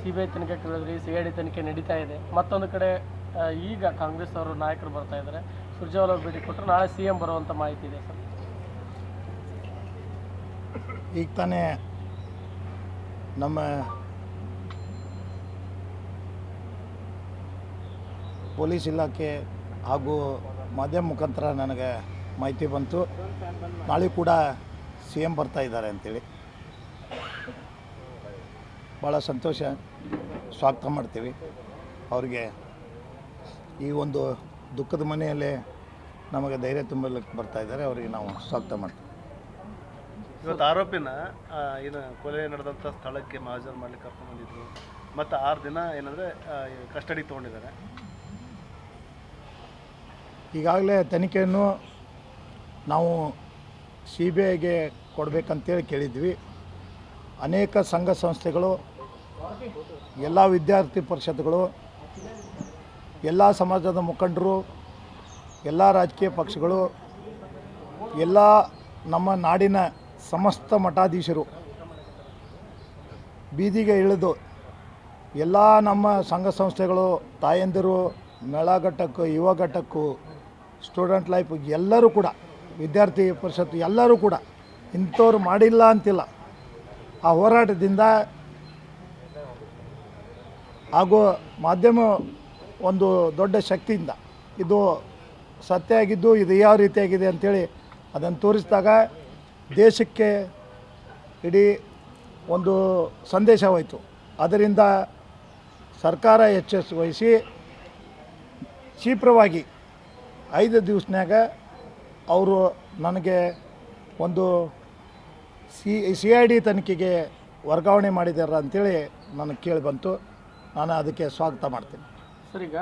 C B I ತನಿಖೆ ಕೇಳಿದ್ರಿ C I ತನಿಖೆ ನಡೀತಾ ಇದೆ. ಮತ್ತೊಂದು ಕಡೆ ಈಗ ಕಾಂಗ್ರೆಸ್ ಅವರು ನಾಯಕರು ಬರ್ತಾ ಇದ್ದಾರೆ. ಸುರ್ಜೇವಾಲ ಭೇಟಿ ಕೊಟ್ಟರು ನಾಳೆ ಸಿ ಎಂ ಬರುವಂಥ ಮಾಹಿತಿ ಇದೆ ಸರ್. ಈಗ ತಾನೇ ನಮ್ಮ ಪೊಲೀಸ್ ಇಲಾಖೆ ಹಾಗೂ ಮಾಧ್ಯಮ ಮುಖಾಂತರ ನನಗೆ ಮಾಹಿತಿ ಬಂತು. ನಾಳೆ ಕೂಡ ಸಿ ಎಂ ಬರ್ತಾ ಇದ್ದಾರೆ ಅಂತೇಳಿ. ಭಾಳ ಸಂತೋಷ ಸ್ವಾಗತ ಮಾಡ್ತೀವಿ. ಅವರಿಗೆ ಈ ಒಂದು ದುಃಖದ ಮನೆಯಲ್ಲೇ ನಮಗೆ ಧೈರ್ಯ ತುಂಬಲಿಕ್ಕೆ ಬರ್ತಾ ಇದ್ದಾರೆ. ಅವರಿಗೆ ನಾವು ಸ್ವಾಗತ ಮಾಡ್ತೀವಿ. ಇವತ್ತು ಆರೋಪಿನ ಏನು ಕೊಲೆ ನಡೆದಂಥ ಸ್ಥಳಕ್ಕೆ ಮಹಾಜರ್ ಮಾಡಲಿಕ್ಕೆ ಕರ್ಕೊಂಡು ಬಂದಿದ್ರು. ಮತ್ತು ಆರು ದಿನ ಏನಂದರೆ ಕಸ್ಟಡಿ ತೊಗೊಂಡಿದ್ದಾರೆ. ಈಗಾಗಲೇ ತನಿಖೆಯನ್ನು ನಾವು ಸಿ ಬಿ ಐಗೆ ಕೊಡಬೇಕಂತೇಳಿ ಕೇಳಿದ್ವಿ. ಅನೇಕ ಸಂಘ ಸಂಸ್ಥೆಗಳು ಎಲ್ಲ ವಿದ್ಯಾರ್ಥಿ ಪರಿಷತ್ಗಳು, ಎಲ್ಲ ಸಮಾಜದ ಮುಖಂಡರು, ಎಲ್ಲ ರಾಜಕೀಯ ಪಕ್ಷಗಳು, ಎಲ್ಲ ನಮ್ಮ ನಾಡಿನ ಸಮಸ್ತ ಮಠಾಧೀಶರು, ಬೀದಿಗೆ ಇಳಿದು ಎಲ್ಲ ನಮ್ಮ ಸಂಘ ಸಂಸ್ಥೆಗಳು, ತಾಯಂದಿರು, ಮೇಳ ಘಟ್ಟಕ್ಕೂ, ಯುವ ಘಟ್ಟಕ್ಕೂ ಸ್ಟೂಡೆಂಟ್ ಲೈಫ್ ಎಲ್ಲರೂ ಕೂಡ, ವಿದ್ಯಾರ್ಥಿ ಪರಿಷತ್ತು ಎಲ್ಲರೂ ಕೂಡ ಇಂಥವ್ರು ಮಾಡಿಲ್ಲ ಅಂತಿಲ್ಲ. ಆ ಹೋರಾಟದಿಂದ ಹಾಗೂ ಮಾಧ್ಯಮ ಒಂದು ದೊಡ್ಡ ಶಕ್ತಿಯಿಂದ ಇದು ಸತ್ಯ ಆಗಿದ್ದು ಇದು ಯಾವ ರೀತಿಯಾಗಿದೆ ಅಂಥೇಳಿ ಅದನ್ನು ತೋರಿಸಿದಾಗ ದೇಶಕ್ಕೆ ಇಡೀ ಒಂದು ಸಂದೇಶವಾಯಿತು. ಅದರಿಂದ ಸರ್ಕಾರ ಎಚ್ಚೆಸ್ ವಹಿಸಿ ಶೀಘ್ರವಾಗಿ ಐದು ದಿವಸನಾಗ ಅವರು ನನಗೆ ಒಂದು ಸಿ ಸಿ ಐ ಡಿ ತನಿಖೆಗೆ ವರ್ಗಾವಣೆ ಮಾಡಿದ್ದಾರೆ ಅಂಥೇಳಿ ನನಗೆ ಕೇಳಿ ಬಂತು. ನಾನು ಅದಕ್ಕೆ ಸ್ವಾಗತ ಮಾಡ್ತೀನಿ. ಸರಿಗ?